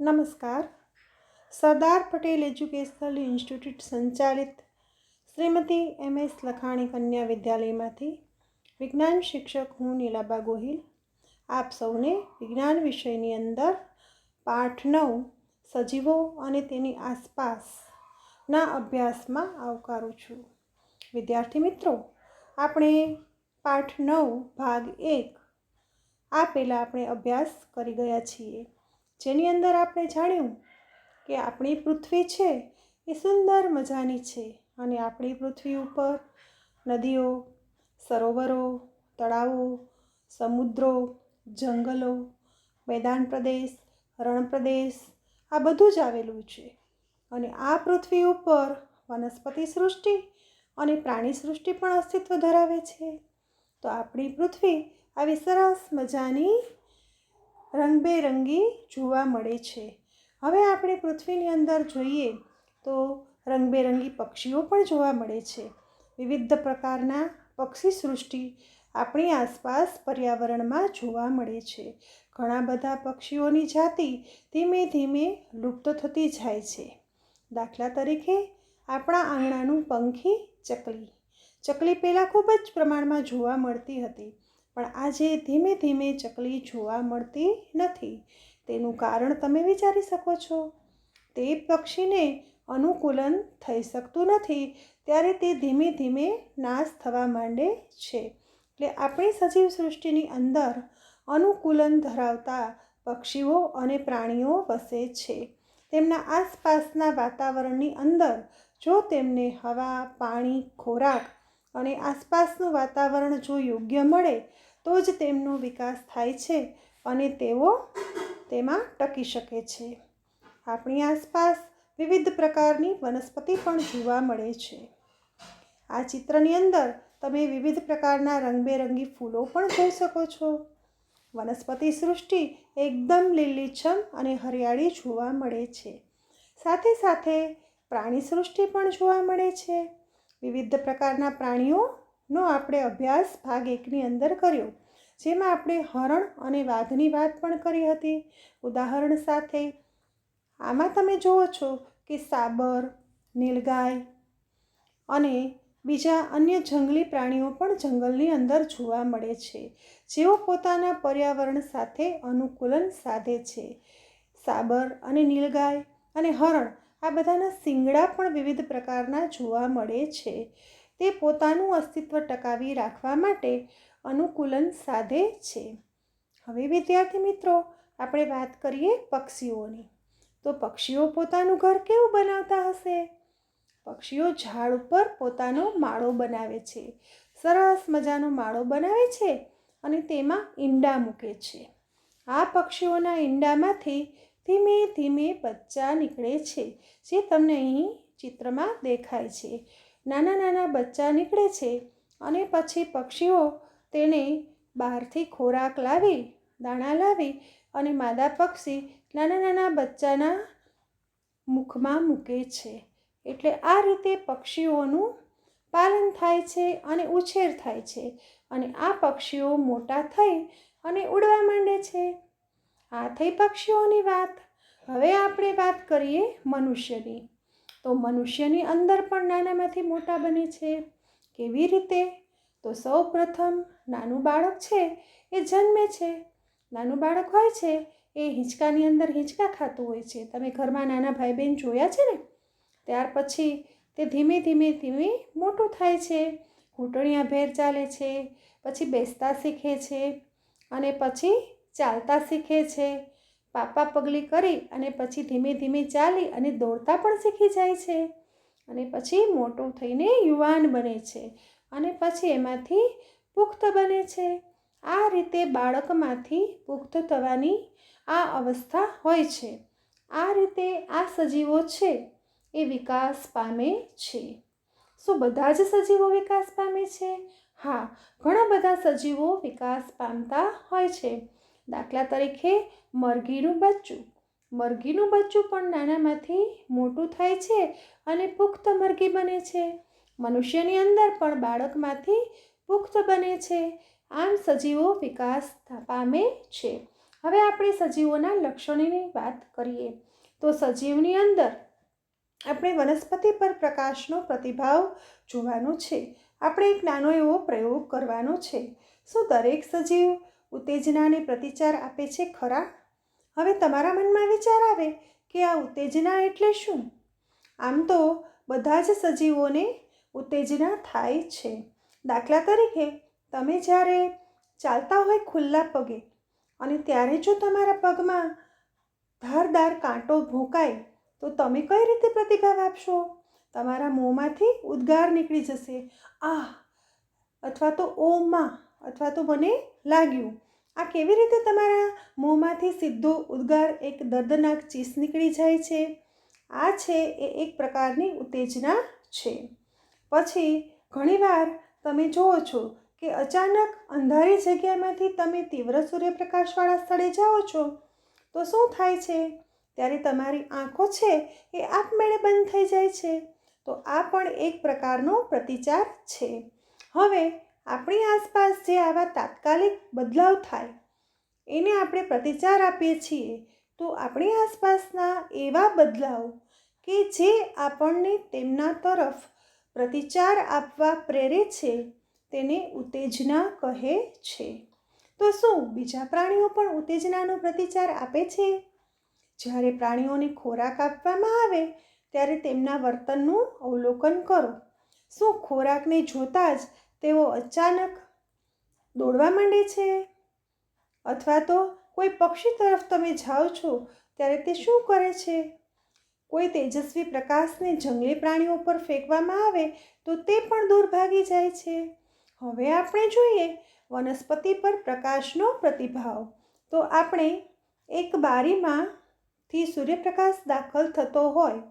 નમસ્કાર. Sardar Patel educational institute સંચાલિત Shrimati M S લખાણી કન્યા વિદ્યાલયમાંથી વિજ્ઞાન શિક્ષક હું નીલાબા ગોહિલ. આપ સૌને વિજ્ઞાન વિષયની અંદર પાઠ નવ, સજીવો અને તેની આસપાસના અભ્યાસમાં આવકારું છું. વિદ્યાર્થી મિત્રો, આપણે પાઠ નવ, ભાગ એક, આ પહેલાં આપણે અભ્યાસ કરી ગયા છીએ. જેની અંદર આપણે જાણ્યું કે આપણી પૃથ્વી છે એ સુંદર મજાની છે અને આપણી પૃથ્વી ઉપર નદીઓ, સરોવરો, તળાવો, સમુદ્રો, જંગલો, મેદાન પ્રદેશ, રણ પ્રદેશ, આ બધું જ આવેલું છે. અને આ પૃથ્વી ઉપર વનસ્પતિ સૃષ્ટિ અને પ્રાણી સૃષ્ટિ પણ અસ્તિત્વ ધરાવે છે. તો આપણી પૃથ્વી આવી સરસ મજાની રંગબેરંગી જોવા મળે છે. હવે આપણે પૃથ્વીની અંદર જોઈએ તો રંગબેરંગી પક્ષીઓ પણ જોવા મળે છે. વિવિધ પ્રકારના પક્ષી સૃષ્ટિ આપણી આસપાસ પર્યાવરણમાં જોવા મળે છે. ઘણા બધા પક્ષીઓની જાતિ ધીમે ધીમે લુપ્ત થતી જાય છે. દાખલા તરીકે આપણા આંગણાનું પંખી ચકલી. ચકલી પહેલાં ખૂબ જ પ્રમાણમાં જોવા મળતી હતી. પણ આજે ધીમે ધીમે ચકલી જોવા મળતી નથી. તેનું કારણ તમે વિચારી શકો છો. તે પક્ષીને અનુકૂલન થઈ શકતું નથી, ત્યારે તે ધીમે ધીમે નાશ થવા માંડે છે. એટલે આપણી સજીવ સૃષ્ટિની અંદર અનુકૂલન ધરાવતા પક્ષીઓ અને પ્રાણીઓ વસે છે. તેમના આસપાસના વાતાવરણની અંદર જો તેમને હવા, પાણી, ખોરાક અને આસપાસનું વાતાવરણ જો યોગ્ય મળે, તો જ તેમનો વિકાસ થાય છે અને તેઓ તેમાં ટકી શકે છે. આપણી આસપાસ વિવિધ પ્રકારની વનસ્પતિ પણ જોવા મળે છે. આ ચિત્રની અંદર તમે વિવિધ પ્રકારના રંગબેરંગી ફૂલો પણ જોઈ શકો છો. વનસ્પતિ સૃષ્ટિ એકદમ લીલીછમ અને હરિયાળી જોવા મળે છે. સાથે સાથે પ્રાણી સૃષ્ટિ પણ જોવા મળે છે. વિવિધ પ્રકારના પ્રાણીઓનો આપણે અભ્યાસ ભાગ એકની અંદર કર્યો, જેમાં આપણે હરણ અને વાઘની વાત પણ કરી હતી. ઉદાહરણ સાથે, આમાં તમે જુઓ છો કે સાબર, નીલગાય અને બીજા અન્ય જંગલી પ્રાણીઓ પણ જંગલની અંદર જોવા મળે છે. જેઓ પોતાના પર્યાવરણ સાથે અનુકૂલન સાધે છે. સાબર અને નીલગાય અને હરણ આ બધાના શિંગડા પણ વિવિધ પ્રકારના જોવા મળે છે. તે પોતાનું અસ્તિત્વ ટકાવી રાખવા માટે અનુકૂલન સાધે છે. હવે વિદ્યાર્થી મિત્રો, આપણે વાત કરીએ પક્ષીઓની. તો પક્ષીઓ પોતાનું ઘર કેવું બનાવતા હશે? પક્ષીઓ ઝાડ ઉપર પોતાનો માળો બનાવે છે. સરસ મજાનો માળો બનાવે છે અને તેમાં ઈંડા મૂકે છે. આ પક્ષીઓના ઈંડામાંથી ધીમે ધીમે બચ્ચા નીકળે છે, જે તમને અહીં ચિત્રમાં દેખાય છે. નાના નાના બચ્ચા નીકળે છે અને પછી પક્ષીઓ તેને બહારથી ખોરાક લાવી, દાણા લાવી અને માદા પક્ષી નાના નાના બચ્ચાના મુખમાં મૂકે છે. એટલે આ રીતે પક્ષીઓનું પાલન થાય છે અને ઉછેર થાય છે અને આ પક્ષીઓ મોટા થઈ અને ઉડવા માંડે છે. આ થઈ પક્ષીઓની વાત. હવે આપણે વાત કરીએ મનુષ્યની. તો મનુષ્યની અંદર પણ નાનામાંથી મોટા બને છે. કેવી રીતે? તો સૌ પ્રથમ નાનું બાળક છે એ જન્મે છે. નાનું બાળક હોય છે એ હિંચકાની અંદર હિંચકા ખાતું હોય છે. તમે ઘરમાં નાના ભાઈ બહેન જોયા છે ને? ત્યાર પછી તે ધીમે ધીમે ધીમે મોટું થાય છે. ઘૂંટણિયા ભેર ચાલે છે. પછી બેસતા શીખે છે. અને પછી ચાલતા શીખે છે. પાપા પગલી કરી અને પછી ધીમે ધીમે ચાલી અને દોડતા પણ શીખી જાય છે. અને પછી મોટું થઈને યુવાન બને છે અને પછી એમાંથી પુખ્ત બને છે. આ રીતે બાળકમાંથી પુખ્ત થવાની આ અવસ્થા હોય છે. આ રીતે આ સજીવો છે એ વિકાસ પામે છે. શું બધા જ સજીવો વિકાસ પામે છે? હા, ઘણા બધા સજીવો વિકાસ પામતા હોય છે. દાખલા તરીકે, મરઘીનું બચ્ચું. મરઘીનું બચ્ચું પણ નાનામાંથી મોટું થાય છે અને પુખ્ત મરઘી બને છે. મનુષ્યની અંદર પણ બાળકમાંથી પુખ્ત બને છે. આમ સજીવો વિકાસ પામે છે. હવે આપણે સજીવોના લક્ષણોની વાત કરીએ. તો સજીવની અંદર આપણે વનસ્પતિ પર પ્રકાશનો પ્રતિભાવ જોવાનો છે. આપણે એક નાનો એવો પ્રયોગ કરવાનો છે. શું દરેક સજીવ ઉત્તેજનાને પ્રતિચાર આપે છે ખરા? હવે તમારા મનમાં વિચાર આવે કે આ ઉત્તેજના એટલે શું? આમ તો બધા જ સજીવોને ઉત્તેજના થાય છે. દાખલા તરીકે, તમે જ્યારે ચાલતા હોય ખુલ્લા પગે અને ત્યારે જો તમારા પગમાં ધારદાર કાંટો ભોંકાય, તો તમે કઈ રીતે પ્રતિભાવ આપશો? તમારા મોંમાંથી ઉદ્ગાર નીકળી જશે. આહ! અથવા તો ઓમાં અથવા તો મને લાગ્યું. આ કેવી રીતે તમારા મોંમાંથી સીધો ઉદ્ગાર એક દર્દનાક ચીસ નીકળી જાય છે? આ છે એ એક પ્રકારની ઉત્તેજના છે. પછી, ઘણીવાર તમે જુઓ છો કે અચાનક અંધારી જગ્યામાંથી તમે તીવ્ર સૂર્યપ્રકાશવાળા સ્થળે જાઓ છો. તો શું થાય છે? ત્યારે તમારી આંખો છે એ આપમેળે બંધ થઈ જાય છે. તો આ પણ એક પ્રકારનો પ્રતિચાર છે. હવે આપણી આસપાસ જે આવા તાત્કાલિક બદલાવ થાય, એને આપણે પ્રતિચાર આપીએ છીએ, તો આપણી આસપાસના એવા બદલાવ કે જે આપણને તેમના તરફ પ્રતિચાર આપવા પ્રેરે છે, તેને ઉત્તેજના કહે છે. તો શું બીજા પ્રાણીઓ પણ ઉત્તેજનાનો પ્રતિચાર આપે છે? જ્યારે પ્રાણીઓને ખોરાક આપવામાં આવે, ત્યારે તેમના વર્તનનું અવલોકન કરો. શું ખોરાકને જોતાં જ તેઓ અચાનક દોડવા માંડે છે? અથવા તો કોઈ પક્ષી તરફ તમે જાઓ છો ત્યારે તે શું કરે છે? કોઈ તેજસ્વી પ્રકાશને જંગલી પ્રાણીઓ પર ફેંકવામાં આવે તો તે પણ દૂર ભાગી જાય છે. હવે આપણે જોઈએ વનસ્પતિ પર પ્રકાશનો પ્રતિભાવ. તો આપણે એક બારીમાંથી સૂર્યપ્રકાશ દાખલ થતો હોય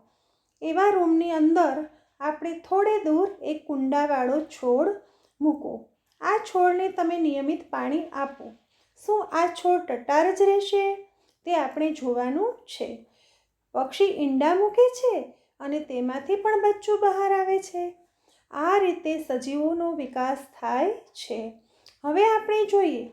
એવા રૂમની અંદર આપણે થોડે દૂર એક કુંડાવાળો છોડ મૂકો. આ છોડને તમે નિયમિત પાણી આપો. શું આ છોડ ટટાર જ રહેશે? તે આપણે જોવાનું છે. પક્ષી ઈંડા મૂકે છે અને તેમાંથી પણ બચ્ચું બહાર આવે છે. આ રીતે સજીવોનો વિકાસ થાય છે. હવે આપણે જોઈએ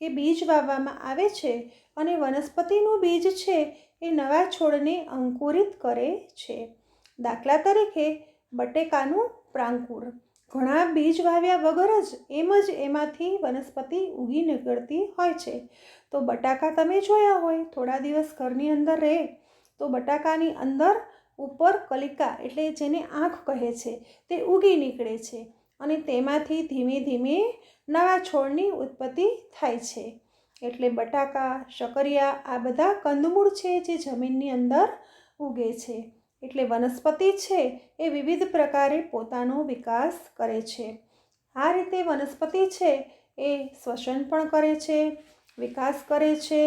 કે બીજ વાવવામાં આવે છે અને વનસ્પતિનું બીજ છે એ નવા છોડને અંકુરિત કરે છે. દાખલા તરીકે બટેકાનું પ્રાંકુર. ઘણા બીજ વાવ્યા વગર જ એમ જ એમાંથી વનસ્પતિ ઉગી નીકળતી હોય છે. તો બટાકા તમે જોયા હોય, થોડા દિવસ ઘરની અંદર રહે, તો બટાકાની અંદર ઉપર કલિકા એટલે જેને આંખ કહે છે, તે ઉગી નીકળે છે અને તેમાંથી ધીમે ધીમે નવા છોડની ઉત્પત્તિ થાય છે. એટલે બટાકા, શકરિયા આ બધા કંદમૂળ છે જે જમીનની અંદર ઉગે છે. એટલે વનસ્પતિ છે એ વિવિધ પ્રકારે પોતાનો વિકાસ કરે છે. આ રીતે વનસ્પતિ છે એ શ્વસન પણ કરે છે, વિકાસ કરે છે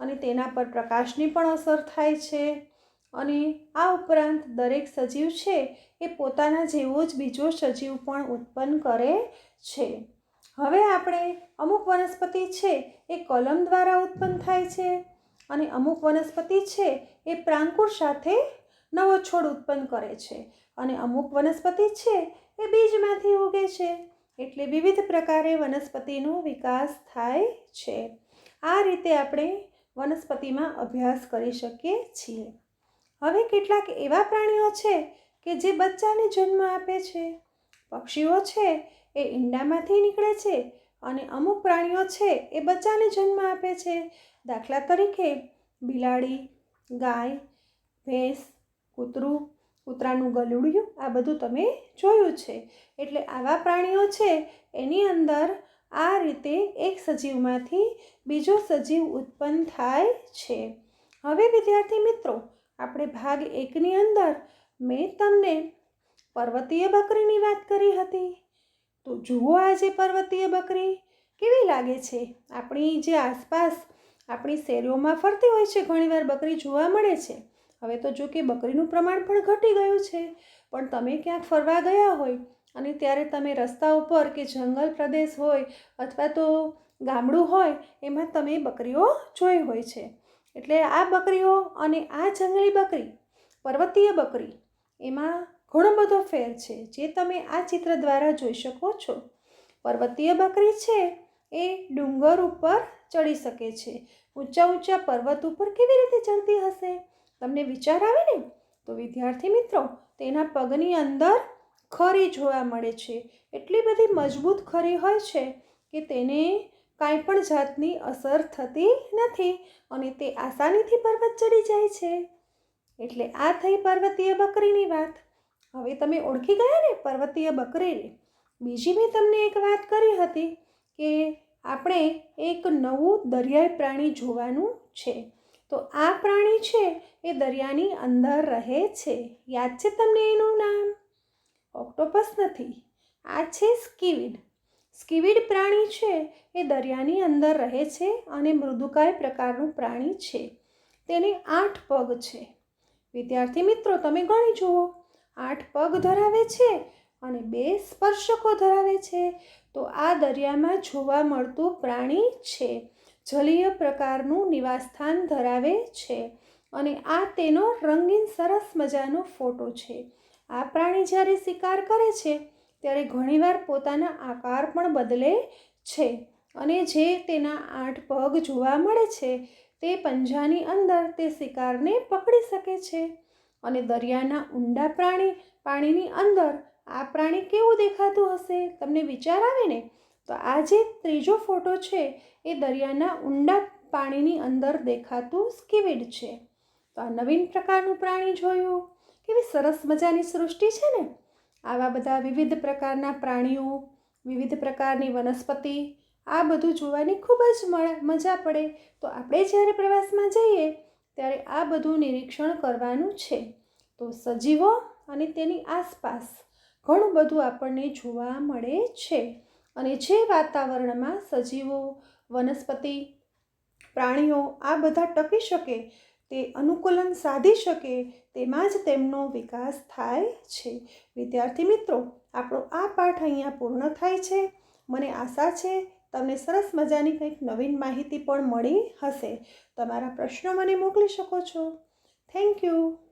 અને તેના પર પ્રકાશની પણ અસર થાય છે. અને આ ઉપરાંત દરેક સજીવ છે એ પોતાના જેવો જ બીજો સજીવ પણ ઉત્પન્ન કરે છે. હવે આપણે અમુક વનસ્પતિ છે એ કલમ દ્વારા ઉત્પન્ન થાય છે અને અમુક વનસ્પતિ છે એ પ્રાંકુર સાથે નવો છોડ ઉત્પન્ન કરે છે અને અમુક વનસ્પતિ છે એ બીજમાંથી ઉગે છે. એટલે વિવિધ પ્રકારે વનસ્પતિનો વિકાસ થાય છે. આ રીતે આપણે વનસ્પતિમાં અભ્યાસ કરી શકીએ છીએ. હવે કેટલાક એવા પ્રાણીઓ છે કે જે બચ્ચાને જન્મ આપે છે. પક્ષીઓ છે એ ઈંડામાંથી નીકળે છે અને અમુક પ્રાણીઓ છે એ બચ્ચાને જન્મ આપે છે. દાખલા તરીકે બિલાડી, ગાય, ભેંસ કૂતરું, કૂતરાનું ગલુડિયું, આ બધું તમે જોયું છે. એટલે આવા પ્રાણીઓ છે, એની અંદર આ રીતે એક સજીવમાંથી બીજો સજીવ ઉત્પન્ન થાય છે. હવે વિદ્યાર્થી મિત્રો, આપણે ભાગ એકની અંદર મેં તમને પર્વતીય બકરીની વાત કરી હતી. તો જુઓ આજે પર્વતીય બકરી કેવી લાગે છે? આપણી જે આસપાસ આપણી શેરીઓમાં ફરતી હોય છે, ઘણીવાર બકરી જોવા મળે છે. હવે તો જો કે બકરીનું પ્રમાણ પણ ઘટી ગયું છે, પણ તમે ક્યાંક ફરવા ગયા હોય અને ત્યારે તમે રસ્તા ઉપર કે જંગલ પ્રદેશ હોય અથવા તો ગામડું હોય, એમાં તમે બકરીઓ જોઈ હોય છે. એટલે આ બકરીઓ અને આ જંગલી બકરી, પર્વતીય બકરી, એમાં ઘણો બધો ફેર છે, જે તમે આ ચિત્ર દ્વારા જોઈ શકો છો. પર્વતીય બકરી છે, એ ડુંગર ઉપર ચડી શકે છે. ઊંચા ઊંચા પર્વત ઉપર કેવી રીતે ચડતી હશે? તમને વિચાર આવે ને? તો વિદ્યાર્થી મિત્રો, તેના પગની અંદર ખરી જોવા મળે છે. એટલી બધી મજબૂત ખરી હોય છે કે તેને કાંઈ પણ જાતની અસર થતી નથી અને તે આસાનીથી પર્વત ચડી જાય છે. એટલે આ થઈ પર્વતીય બકરીની વાત. હવે તમે ઓળખી ગયા ને પર્વતીય બકરીને? બીજી મેં તમને એક વાત કરી હતી કે આપણે એક નવું દરિયાઈ પ્રાણી જોવાનું છે. તો આ પ્રાણી છે એ દરિયાની અંદર રહે છે. યાદ છે તમને એનું નામ? ઓક્ટોપસ નથી. આ છે સ્કીવિડ. સ્કીવિડ પ્રાણી છે એ દરિયાની અંદર રહે છે અને મૃદુકાય પ્રકારનું પ્રાણી છે. તેને આઠ પગ છે. વિદ્યાર્થી મિત્રો, તમે ગણી જુઓ. આઠ પગ ધરાવે છે અને બે સ્પર્શકો ધરાવે છે. તો આ દરિયામાં જોવા મળતું પ્રાણી છે. જલીય પ્રકારનું નિવાસસ્થાન ધરાવે છે અને આ તેનો રંગીન સરસ મજાનો ફોટો છે. આ પ્રાણી જ્યારે શિકાર કરે છે, ત્યારે ઘણીવાર પોતાના આકાર પણ બદલે છે અને જે તેના આઠ પગ જોવા મળે છે, તે પંજાની અંદર તે શિકારને પકડી શકે છે. અને દરિયાના ઊંડા પ્રાણી પાણીની અંદર આ પ્રાણી કેવું દેખાતું હશે? તમને વિચાર આવે ને? તો આ જે ત્રીજો ફોટો છે, એ દરિયાના ઊંડા પાણીની અંદર દેખાતું સ્કીવિડ છે. તો આ નવીન પ્રકારનું પ્રાણી જોયું. કેવી સરસ મજાની સૃષ્ટિ છે ને? આવા બધા વિવિધ પ્રકારના પ્રાણીઓ, વિવિધ પ્રકારની વનસ્પતિ, આ બધું જોવાની ખૂબ જ મજા પડે. તો આપણે જ્યારે પ્રવાસમાં જઈએ, ત્યારે આ બધું નિરીક્ષણ કરવાનું છે. તો સજીવો અને તેની આસપાસ ઘણું બધું આપણને જોવા મળે છે. અને જે વાતાવરણમાં સજીવો, વનસ્પતિ, પ્રાણીઓ આ બધા ટકી શકે, તે અનુકૂલન સાધી શકે, તેમાં જ તેમનો વિકાસ થાય છે. વિદ્યાર્થી મિત્રો, આપણો આ પાઠ અહીંયા પૂર્ણ થાય છે. મને આશા છે, તમને સરસ મજાની કંઈક નવીન માહિતી પણ મળી હશે. તમારા પ્રશ્નો મને મોકલી શકો છો. Thank you.